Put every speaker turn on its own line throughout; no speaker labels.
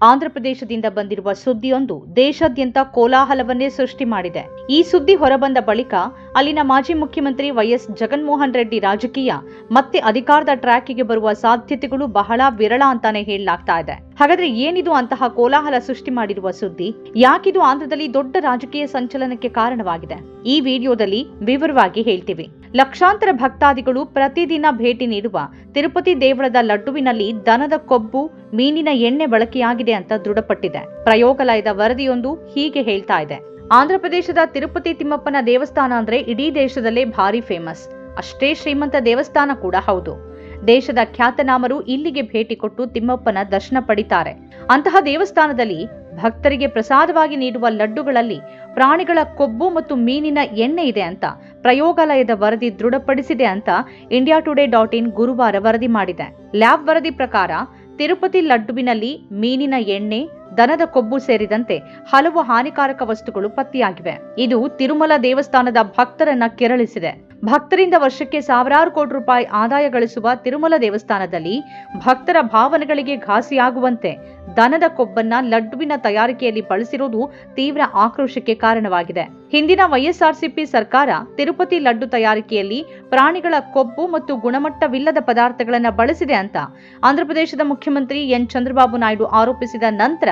ಆಂಧ್ರಪ್ರದೇಶದಿಂದ ಬಂದಿರುವ ಸುದ್ದಿಯೊಂದು ದೇಶಾದ್ಯಂತ ಕೋಲಾಹಲವನ್ನೇ ಸೃಷ್ಟಿ ಮಾಡಿದೆ. ಈ ಸುದ್ದಿ ಹೊರಬಂದ ಬಳಿಕ ಅಲ್ಲಿನ ಮಾಜಿ ಮುಖ್ಯಮಂತ್ರಿ ವೈಎಸ್ ಜಗನ್ಮೋಹನ್ ರೆಡ್ಡಿ ರಾಜಕೀಯ ಮತ್ತೆ ಅಧಿಕಾರದ ಟ್ರ್ಯಾಕಿಗೆ ಬರುವ ಸಾಧ್ಯತೆಗಳು ಬಹಳ ವಿರಳ ಅಂತಾನೆ ಹೇಳಲಾಗ್ತಾ ಇದೆ. ಹಾಗಾದ್ರೆ ಏನಿದು ಅಂತಹ ಕೋಲಾಹಲ ಸೃಷ್ಟಿ ಮಾಡಿರುವ ಸುದ್ದಿ? ಯಾಕಿದು ಆಂಧ್ರದಲ್ಲಿ ದೊಡ್ಡ ರಾಜಕೀಯ ಸಂಚಲನಕ್ಕೆ ಕಾರಣವಾಗಿದೆ? ಈ ವಿಡಿಯೋದಲ್ಲಿ ವಿವರವಾಗಿ ಹೇಳ್ತೀವಿ. ಲಕ್ಷಾಂತರ ಭಕ್ತಾದಿಗಳು ಪ್ರತಿದಿನ ಭೇಟಿ ನೀಡುವ ತಿರುಪತಿ ದೇವಳದ ಲಡ್ಡುವಿನಲ್ಲಿ ದನದ ಕೊಬ್ಬು, ಮೀನಿನ ಎಣ್ಣೆ ಬಳಕೆಯಾಗಿದೆ ಅಂತ ದೃಢಪಟ್ಟಿದೆ. ಪ್ರಯೋಗಾಲಯದ ವರದಿಯೊಂದು ಹೀಗೆ ಹೇಳ್ತಾ ಇದೆ. ಆಂಧ್ರಪ್ರದೇಶದ ತಿರುಪತಿ ತಿಮ್ಮಪ್ಪನ ದೇವಸ್ಥಾನ ಅಂದ್ರೆ ಇಡೀ ದೇಶದಲ್ಲೇ ಭಾರಿ ಫೇಮಸ್. ಅಷ್ಟೇ ಶ್ರೀಮಂತ ದೇವಸ್ಥಾನ ಕೂಡ ಹೌದು. ದೇಶದ ಖ್ಯಾತನಾಮರು ಇಲ್ಲಿಗೆ ಭೇಟಿ ಕೊಟ್ಟು ತಿಮ್ಮಪ್ಪನ ದರ್ಶನ ಪಡಿತಾರೆ. ಅಂತಹ ದೇವಸ್ಥಾನದಲ್ಲಿ ಭಕ್ತರಿಗೆ ಪ್ರಸಾದವಾಗಿ ನೀಡುವ ಲಡ್ಡುಗಳಲ್ಲಿ ಪ್ರಾಣಿಗಳ ಕೊಬ್ಬು ಮತ್ತು ಮೀನಿನ ಎಣ್ಣೆ ಇದೆ ಅಂತ ಪ್ರಯೋಗಾಲಯದ ವರದಿ ದೃಢಪಡಿಸಿದೆ ಅಂತ ಇಂಡಿಯಾ ಟುಡೇ ಡಾಟ್ ಇನ್ ಗುರುವಾರ ವರದಿ ಮಾಡಿದೆ. ಲ್ಯಾಬ್ ವರದಿ ಪ್ರಕಾರ ತಿರುಪತಿ ಲಡ್ಡುವಿನಲ್ಲಿ ಮೀನಿನ ಎಣ್ಣೆ ದನದ ಕೊಬ್ಬು ಸೇರಿದಂತೆ ಹಲವು ಹಾನಿಕಾರಕ ವಸ್ತುಗಳು ಪತ್ತೆಯಾಗಿವೆ. ಇದು ತಿರುಮಲ ದೇವಸ್ಥಾನದ ಭಕ್ತರನ್ನ ಕೆರಳಿಸಿದೆ. ಭಕ್ತರಿಂದ ವರ್ಷಕ್ಕೆ ಸಾವಿರಾರು ಕೋಟಿ ರೂಪಾಯಿ ಆದಾಯ ಗಳಿಸುವ ತಿರುಮಲ ದೇವಸ್ಥಾನದಲ್ಲಿ ಭಕ್ತರ ಭಾವನೆಗಳಿಗೆ ಘಾಸಿಯಾಗುವಂತೆ ದನದ ಕೊಬ್ಬನ್ನ ಲಡ್ಡುವಿನ ತಯಾರಿಕೆಯಲ್ಲಿ ಬಳಸಿರುವುದು ತೀವ್ರ ಆಕ್ರೋಶಕ್ಕೆ ಕಾರಣವಾಗಿದೆ. ಹಿಂದಿನ ವೈಎಸ್ಆರ್ಸಿಪಿ ಸರ್ಕಾರ ತಿರುಪತಿ ಲಡ್ಡು ತಯಾರಿಕೆಯಲ್ಲಿ ಪ್ರಾಣಿಗಳ ಕೊಬ್ಬು ಮತ್ತು ಗುಣಮಟ್ಟವಿಲ್ಲದ ಪದಾರ್ಥಗಳನ್ನು ಬಳಸಿದೆ ಅಂತ ಆಂಧ್ರಪ್ರದೇಶದ ಮುಖ್ಯಮಂತ್ರಿ ಎನ್. ಚಂದ್ರಬಾಬು ನಾಯ್ಡು ಆರೋಪಿಸಿದ ನಂತರ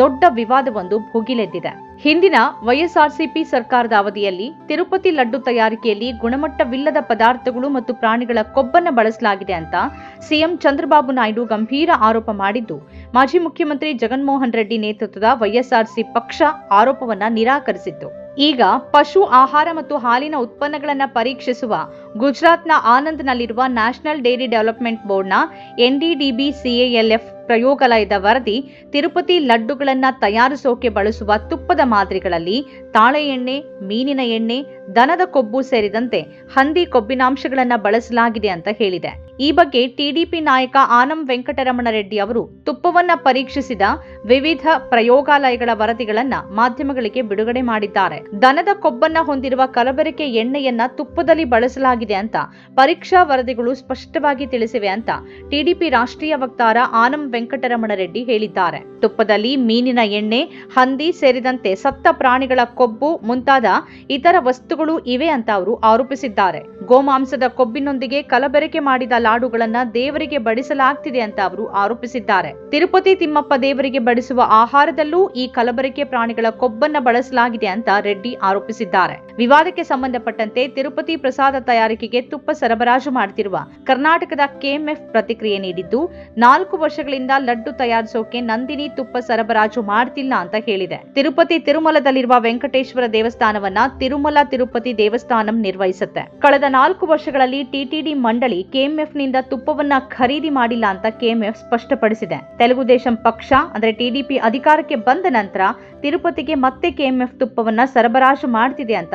ದೊಡ್ಡ ವಿವಾದವೊಂದು ಭುಗಿಲೆದ್ದಿದೆ. ಹಿಂದಿನ ವೈಎಸ್ಆರ್ಸಿಪಿ ಸರ್ಕಾರದ ಅವಧಿಯಲ್ಲಿ ತಿರುಪತಿ ಲಡ್ಡು ತಯಾರಿಕೆಯಲ್ಲಿ ಗುಣಮಟ್ಟವಿಲ್ಲದ ಪದಾರ್ಥಗಳು ಮತ್ತು ಪ್ರಾಣಿಗಳ ಕೊಬ್ಬನ್ನು ಬಳಸಲಾಗಿದೆ ಅಂತ ಸಿಎಂ ಚಂದ್ರಬಾಬು ನಾಯ್ಡು ಗಂಭೀರ ಆರೋಪ ಮಾಡಿದ್ದು, ಮಾಜಿ ಮುಖ್ಯಮಂತ್ರಿ ಜಗನ್ಮೋಹನ್ ರೆಡ್ಡಿ ನೇತೃತ್ವದ ವೈಎಸ್ಆರ್ಸಿ ಪಕ್ಷ ಆರೋಪವನ್ನ ನಿರಾಕರಿಸಿತ್ತು. ಈಗ ಪಶು ಆಹಾರ ಮತ್ತು ಹಾಲಿನ ಉತ್ಪನ್ನಗಳನ್ನ ಪರೀಕ್ಷಿಸುವ ಗುಜರಾತ್ನ ಆನಂದ್ನಲ್ಲಿರುವ ನ್ಯಾಷನಲ್ ಡೈರಿ ಡೆವಲಪ್ಮೆಂಟ್ ಬೋರ್ಡ್ನ ಎನ್ಡಿಡಿಬಿ, ಸಿಎಎಲ್ಎಫ್ ಪ್ರಯೋಗಾಲಯದ ವರದಿ ತಿರುಪತಿ ಲಡ್ಡುಗಳನ್ನ ತಯಾರಿಸೋಕೆ ಬಳಸುವ ತುಪ್ಪದ ಮಾದರಿಗಳಲ್ಲಿ ತಾಳೆ ಎಣ್ಣೆ, ಮೀನಿನ ಎಣ್ಣೆ, ದನದ ಕೊಬ್ಬು ಸೇರಿದಂತೆ ಹಂದಿ ಕೊಬ್ಬಿನಾಂಶಗಳನ್ನು ಬಳಸಲಾಗಿದೆ ಅಂತ ಹೇಳಿದೆ. ಈ ಬಗ್ಗೆ ಟಿಡಿಪಿ ನಾಯಕ ಆನಂ ವೆಂಕಟರಮಣ ರೆಡ್ಡಿ ಅವರು ತುಪ್ಪವನ್ನ ಪರೀಕ್ಷಿಸಿದ ವಿವಿಧ ಪ್ರಯೋಗಾಲಯಗಳ ವರದಿಗಳನ್ನ ಮಾಧ್ಯಮಗಳಿಗೆ ಬಿಡುಗಡೆ ಮಾಡಿದ್ದಾರೆ. ದನದ ಕೊಬ್ಬನ್ನ ಹೊಂದಿರುವ ಕಲಬೆರಕೆ ಎಣ್ಣೆಯನ್ನ ತುಪ್ಪದಲ್ಲಿ ಬಳಸಲಾಗಿದೆ ಅಂತ ಪರೀಕ್ಷಾ ವರದಿಗಳು ಸ್ಪಷ್ಟವಾಗಿ ತಿಳಿಸಿವೆ ಅಂತ ಟಿಡಿಪಿ ರಾಷ್ಟ್ರೀಯ ವಕ್ತಾರ ಆನಂ ವೆಂಕಟರಮಣ ರೆಡ್ಡಿ ಹೇಳಿದ್ದಾರೆ. ತುಪ್ಪದಲ್ಲಿ ಮೀನಿನ ಎಣ್ಣೆ, ಹಂದಿ ಸೇರಿದಂತೆ ಸತ್ತ ಪ್ರಾಣಿಗಳ ಕೊಬ್ಬು ಮುಂತಾದ ಇತರ ವಸ್ತುಗಳು ಇವೆ ಅಂತ ಅವರು ಆರೋಪಿಸಿದ್ದಾರೆ. ಗೋಮಾಂಸದ ಕೊಬ್ಬಿನೊಂದಿಗೆ ಕಲಬೆರಕೆ ಮಾಡಿದ ಲಾಡುಗಳನ್ನ ದೇವರಿಗೆ ಬಡಿಸಲಾಗ್ತಿದೆ ಅಂತ ಅವರು ಆರೋಪಿಸಿದ್ದಾರೆ. ತಿರುಪತಿ ತಿಮ್ಮಪ್ಪ ದೇವರಿಗೆ ಬಡಿಸುವ ಆಹಾರದಲ್ಲೂ ಈ ಕಲಬೆರಕೆ ಪ್ರಾಣಿಗಳ ಕೊಬ್ಬನ್ನ ಬಳಸಲಾಗಿದೆ ಅಂತ ರೆಡ್ಡಿ ಆರೋಪಿಸಿದ್ದಾರೆ. ವಿವಾದಕ್ಕೆ ಸಂಬಂಧಪಟ್ಟಂತೆ ತಿರುಪತಿ ಪ್ರಸಾದ ತಯಾರಿಕೆಗೆ ತುಪ್ಪ ಸರಬರಾಜು ಮಾಡುತ್ತಿರುವ ಕರ್ನಾಟಕದ ಕೆಎಂಎಫ್ ಪ್ರತಿಕ್ರಿಯೆ ನೀಡಿದ್ದು, ನಾಲ್ಕು ವರ್ಷಗಳಿಂದ ಲಡ್ಡು ತಯಾರಿಸೋಕೆ ನಂದಿನಿ ತುಪ್ಪ ಸರಬರಾಜು ಮಾಡ್ತಿಲ್ಲ ಅಂತ ಹೇಳಿದೆ. ತಿರುಪತಿ ತಿರುಮಲದಲ್ಲಿರುವ ವೆಂಕಟೇಶ್ವರ ದೇವಸ್ಥಾನವನ್ನ ತಿರುಮಲ ತಿರುಪತಿ ದೇವಸ್ಥಾನಂ ನಿರ್ವಹಿಸುತ್ತೆ. ಕಳೆದ ನಾಲ್ಕು ವರ್ಷಗಳಲ್ಲಿ ಟಿಟಿಡಿ ಮಂಡಳಿ ಕೆಎಂಎಫ್ನಿಂದ ತುಪ್ಪವನ್ನ ಖರೀದಿ ಮಾಡಿಲ್ಲ ಅಂತ ಕೆಎಂಎಫ್ ಸ್ಪಷ್ಟಪಡಿಸಿದೆ. ತೆಲುಗು ದೇಶಂ ಪಕ್ಷ, ಅಂದ್ರೆ ಟಿಡಿಪಿ ಅಧಿಕಾರಕ್ಕೆ ಬಂದ ನಂತರ ತಿರುಪತಿಗೆ ಮತ್ತೆ ಕೆಎಂಎಫ್ ತುಪ್ಪವನ್ನ ಸರಬರಾಜು ಮಾಡ್ತಿದೆ ಅಂತ